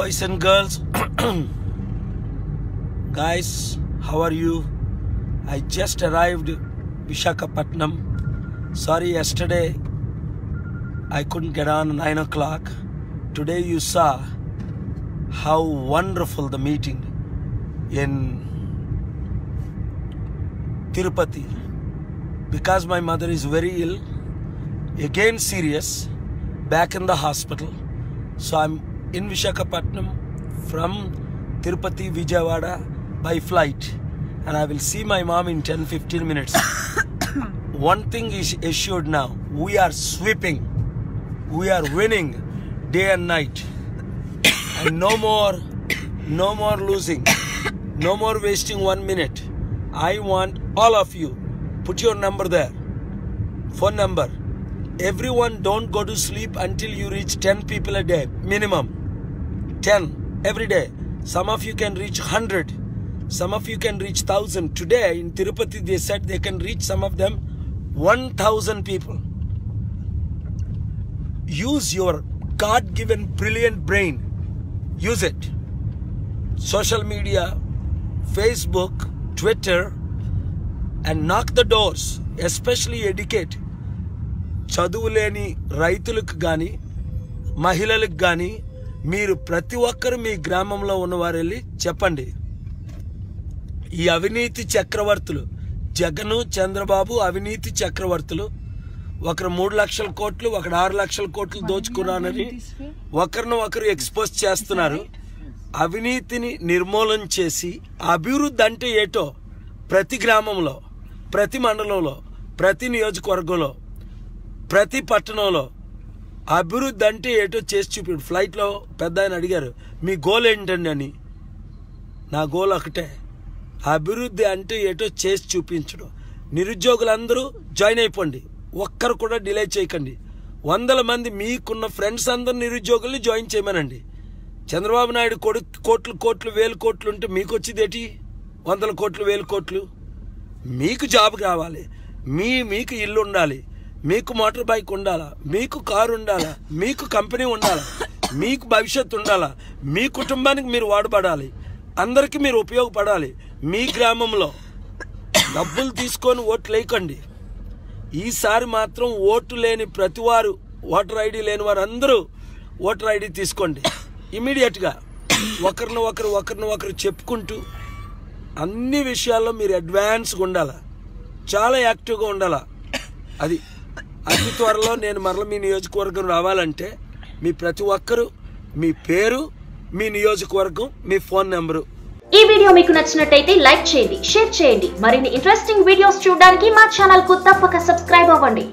boys and girls. Guys, how are you? I just arrived Vishakhapatnam. Sorry, yesterday I couldn't get on 9 o'clock. Today you saw how wonderful the meeting in Tirupati. Because my mother is very ill, again serious, back in the hospital. So I'm in Vishakhapatnam from Tirupati, Vijayawada by flight. And I will see my mom in 10 15 minutes. One thing is assured now we are sweeping, we are winning day and night. And no more, no more losing, no more wasting one minute. I want all of you, put your number there, phone number. Everyone don't go to sleep until you reach 10 people a day, minimum. 10 every day. Some of you can reach 100. Some of you can reach 1000. Today in Tirupati, they said they can reach some of them 1000 people. Use your God given brilliant brain. Use it. Social media, Facebook, Twitter, and knock the doors, especially educate. చదువు లేని రైతులకు కానీ మహిళలకు కానీ మీరు ప్రతి ఒక్కరు మీ గ్రామంలో ఉన్నవారు వెళ్ళి చెప్పండి. ఈ అవినీతి చక్రవర్తులు జగను చంద్రబాబు అవినీతి చక్రవర్తులు ఒకరు మూడు లక్షల కోట్లు ఒకడు ఆరు లక్షల కోట్లు దోచుకున్నానని ఒకరిని ఒకరు ఎక్స్పోజ్ చేస్తున్నారు. అవినీతిని నిర్మూలన చేసి అభివృద్ధి అంటే ఏటో ప్రతి గ్రామంలో ప్రతి మండలంలో ప్రతి నియోజకవర్గంలో ప్రతి పట్టణంలో అభివృద్ధి అంటే ఏటో చేసి చూపిండు ఫ్లైట్లో పెద్ద ఆయన అడిగారు మీ గోల్ ఏంటండి? అని. నా గోల్ ఒకటే. అభివృద్ధి అంటే ఏటో చేసి చూపించడం. నిరుద్యోగులందరూ జాయిన్ అయిపోండి. ఒక్కరు కూడా డిలే చేయకండి. వందల మంది మీకున్న ఫ్రెండ్స్ అందరు నిరుద్యోగుల్ని జాయిన్ చేయమనండి. చంద్రబాబు నాయుడు కొడుకు కోట్లు కోట్లు వేలు కోట్లు ఉంటే మీకు వచ్చేది వందల కోట్లు వేలు కోట్లు. మీకు జాబ్ కావాలి. మీ మీకు ఇల్లు ఉండాలి. మీకు మోటార్ బైక్ ఉండాలా? మీకు కారు ఉండాలా? మీకు కంపెనీ ఉండాలా? మీకు భవిష్యత్తు ఉండాలా? మీ కుటుంబానికి మీరు వాడబడాలి. అందరికీ మీరు ఉపయోగపడాలి. మీ గ్రామంలో డబ్బులు తీసుకొని ఓట్లు వేయకండి. ఈసారి మాత్రం ఓటు లేని ప్రతివారు ఓటర్ ఐడి లేని వారు అందరూ ఓటర్ ఐడి తీసుకోండి. ఇమీడియట్గా ఒకరిని ఒకరు ఒకరిని ఒకరు చెప్పుకుంటూ అన్ని విషయాల్లో మీరు అడ్వాన్స్గా ఉండాలా? చాలా యాక్టివ్గా ఉండాలా? అది అతి త్వరలో నేను మరల మీ నియోజకవర్గం రావాలంటే మీ ప్రతి ఒక్కరు మీ పేరు మీ నియోజకవర్గం మీ ఫోన్ నెంబరు. ఈ వీడియో మీకు నచ్చినట్టయితే లైక్ చేయండి షేర్ చేయండి. మరిన్ని ఇంట్రెస్టింగ్ వీడియోస్ చూడడానికి మా ఛానల్కు తప్పక సబ్స్క్రైబ్ అవ్వండి.